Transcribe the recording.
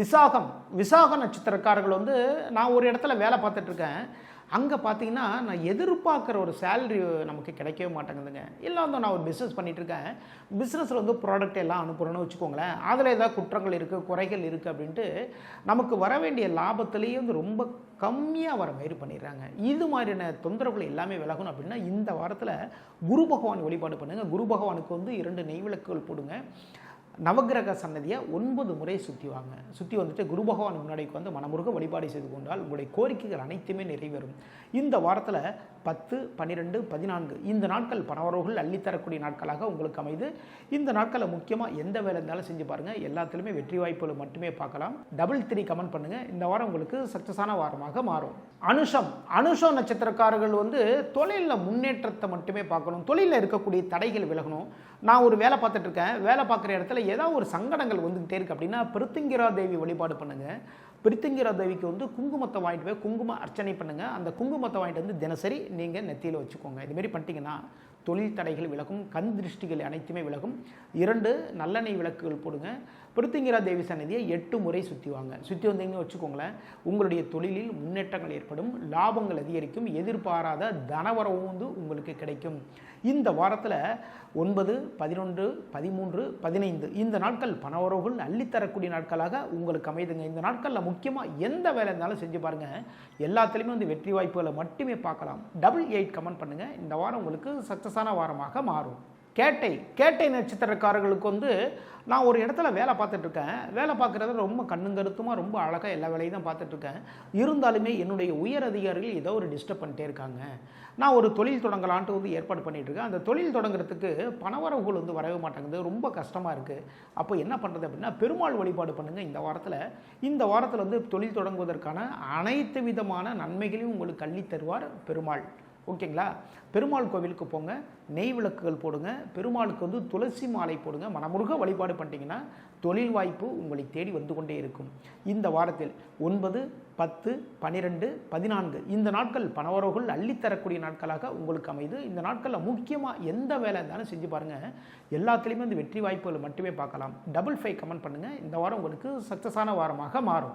விசாகம் விசாக நட்சத்திரக்காரர்கள் வந்து நான் ஒரு இடத்துல வேலை பார்த்துட்ருக்கேன். அங்கே பார்த்தீங்கன்னா நான் எதிர்பார்க்குற ஒரு சேலரி நமக்கு கிடைக்கவே மாட்டேங்குதுங்க. இல்லை வந்து நான் ஒரு பிஸ்னஸ் பண்ணிகிட்ருக்கேன் இருக்கேன் பிஸ்னஸில் வந்து ப்ராடக்ட் எல்லாம் அனுப்புகிறேன்னு வச்சுக்கோங்களேன். அதில் ஏதாவது குற்றங்கள் இருக்குது குறைகள் இருக்குது அப்படின்ட்டு நமக்கு வர வேண்டிய லாபத்திலேயே வந்து ரொம்ப கம்மியாக வர மாதிரி பண்ணிடுறாங்க. இது மாதிரியான தொந்தரவுகள் எல்லாமே விலகணும் அப்படின்னா இந்த வாரத்தில் குரு பகவான் வழிபாடு பண்ணுங்கள் குரு பகவானுக்கு வந்து இரண்டு நெய் விளக்குகள் போடுங்க. நவக்கிரக சன்னதியை ஒன்பது முறை சுற்றி வாங்க. சுற்றி வந்துட்டு குரு பகவான் முன்னாடிக்கு வந்து மனமுருக வழிபாடு செய்து கொண்டால் உங்களுடைய கோரிக்கைகள் அனைத்துமே நிறைவேறும். இந்த வாரத்தில் பத்து பன்னிரெண்டு பதினான்கு. இந்த நாட்கள் பணவரவுகள் அள்ளித்தரக்கூடிய நாட்களாக உங்களுக்கு அமைது. இந்த நாட்களில் முக்கியமாக எந்த வேலை இருந்தாலும் செஞ்சு பாருங்கள் எல்லாத்துலேயுமே வெற்றி வாய்ப்புகளை மட்டுமே பார்க்கலாம். டபுள் த்ரீ கமெண்ட் பண்ணுங்கள் இந்த வாரம் உங்களுக்கு சக்ஸஸான வாரமாக மாறும். அனுஷம். அனுஷம் நட்சத்திரக்காரர்கள் வந்து தொழிலில் முன்னேற்றத்தை மட்டுமே பார்க்கணும். தொழிலில் இருக்கக்கூடிய தடைகள் விலகணும். நான் ஒரு வேலை பார்த்துட்ருக்கேன் வேலை பார்க்குற இடத்துல ஏதாவது ஒரு சங்கடங்கள் வந்துகிட்டே இருக்குது அப்படின்னா பிருத்திங்கிரா தேவி வழிபாடு பண்ணுங்கள் பிரித்திங்கிரா தேவிக்கு வந்து குங்குமத்தை வாங்கிட்டு போய் குங்கும அர்ச்சனை பண்ணுங்கள் அந்த குங்குமத்தை வாங்கிட்டு வந்து தினசரி நீங்கள் நெத்தியில் வச்சுக்கோங்க. இதுமாரி பண்ணிட்டீங்கன்னா தொழில் தடைகள் விலகும் கண் திருஷ்டிகள் அனைத்துமே விலகும். இரண்டு நல்லெண்ணெய் விளக்குகள் போடுங்க. பிருத்திங்கிரா தேவி சன்னதியை எட்டு முறை சுற்றி வாங்க. சுற்றி வந்தீங்கன்னு வச்சுக்கோங்களேன் உங்களுடைய தொழிலில் முன்னேற்றங்கள் ஏற்படும் லாபங்கள் அதிகரிக்கும் எதிர்பாராத தனவரவும் வந்து உங்களுக்கு கிடைக்கும். இந்த வாரத்தில் ஒன்பது பதினொன்று பதிமூன்று பதினைந்து இந்த நாட்கள் பணவரவுகள் அள்ளித்தரக்கூடிய நாட்களாக உங்களுக்கு அமைதுங்க. இந்த நாட்களில் முக்கியமாக எந்த வேலை இருந்தாலும் செஞ்சு பாருங்கள் எல்லாத்துலேயுமே வந்து வெற்றி வாய்ப்புகளை மட்டுமே பார்க்கலாம். டபுள் எயிட் கமெண்ட் பண்ணுங்கள் இந்த வாரம் உங்களுக்கு சக்ஸஸ் சக்ஸஸான வாரமாக மாறும். கேட்டை கேட்டை நட்சத்திரக்காரர்களுக்கு வந்து நான் ஒரு இடத்துல வேலை பார்த்துட்ருக்கேன் வேலை பார்க்குறத ரொம்ப கண்ணுங்கருத்துமாக ரொம்ப அழகாக எல்லா வேலையும் தான் பார்த்துட்ருக்கேன் இருந்தாலுமே என்னுடைய உயர் அதிகாரிகள் ஏதோ ஒரு டிஸ்டர்ப் பண்ணிட்டே இருக்காங்க. நான் ஒரு தொழில் தொடங்கலான்ட்டு வந்து ஏற்பாடு பண்ணிகிட்ருக்கேன் அந்த தொழில் தொடங்குறதுக்கு பணவரவுகள் வந்து வரவே மாட்டேங்குது. ரொம்ப கஷ்டமாக இருக்குது அப்போ என்ன பண்ணுறது அப்படின்னா பெருமாள் வழிபாடு பண்ணுங்கள் இந்த வாரத்தில் இந்த வாரத்தில் வந்து தொழில் தொடங்குவதற்கான அனைத்து விதமான நன்மைகளையும் உங்களுக்கு கள்ளி தருவார் பெருமாள். ஓகேங்களா? பெருமாள் கோவிலுக்கு போங்க நெய் விளக்குகள் போடுங்க பெருமாளுக்கு வந்து துளசி மாலை போடுங்க மனமுருக வழிபாடு பண்ணிட்டீங்கன்னா தொழில் வாய்ப்பு உங்களை தேடி வந்து கொண்டே இருக்கும். இந்த வாரத்தில் ஒன்பது பத்து பன்னிரெண்டு பதினான்கு இந்த நாட்கள் பணவரவுகள் அள்ளித்தரக்கூடிய நாட்களாக உங்களுக்கு அமைது இந்த நாட்களில் முக்கியமாக எந்த வேலை இருந்தாலும் செஞ்சு பாருங்கள் எல்லாத்துலேயுமே இந்த வெற்றி வாய்ப்புகளை மட்டுமே பார்க்கலாம். டபுள் ஃபைவ் கமெண்ட் பண்ணுங்கள் இந்த வாரம் உங்களுக்கு சக்ஸஸான வாரமாக மாறும்.